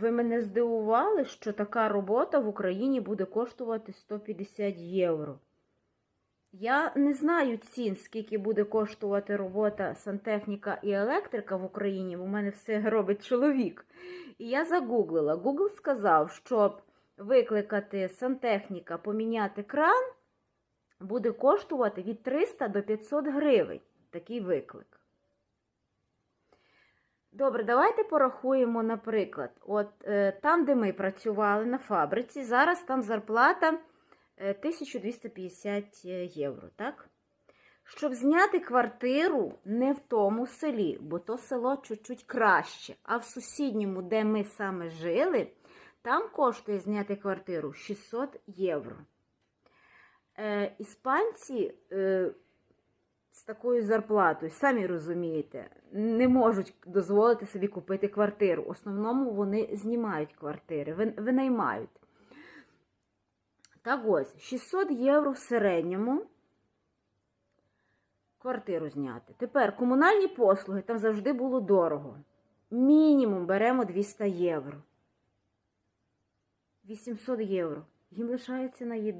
ви мене здивували, що така робота в Україні буде коштувати 150 євро. Я не знаю цін, скільки буде коштувати робота сантехніка і електрика в Україні, бо в мене все робить чоловік. І я загуглила. Google сказав, щоб викликати сантехніка, поміняти кран, буде коштувати від 300 до 500 гривень такий виклик. Добре, давайте порахуємо, наприклад, от е, там, де ми працювали на фабриці, зараз там зарплата е, 1250 євро, так? Щоб зняти квартиру не в тому селі, бо то село чуть-чуть краще, а в сусідньому, де ми саме жили, там коштує зняти квартиру 600 євро. Е, іспанці е, з такою зарплатою, самі розумієте, не можуть дозволити собі купити квартиру. В основному вони знімають квартири, винаймають. Так ось, 600 євро в середньому квартиру зняти. Тепер комунальні послуги там завжди було дорого. Мінімум беремо 200 євро. 800 євро. Їм лишається на їду.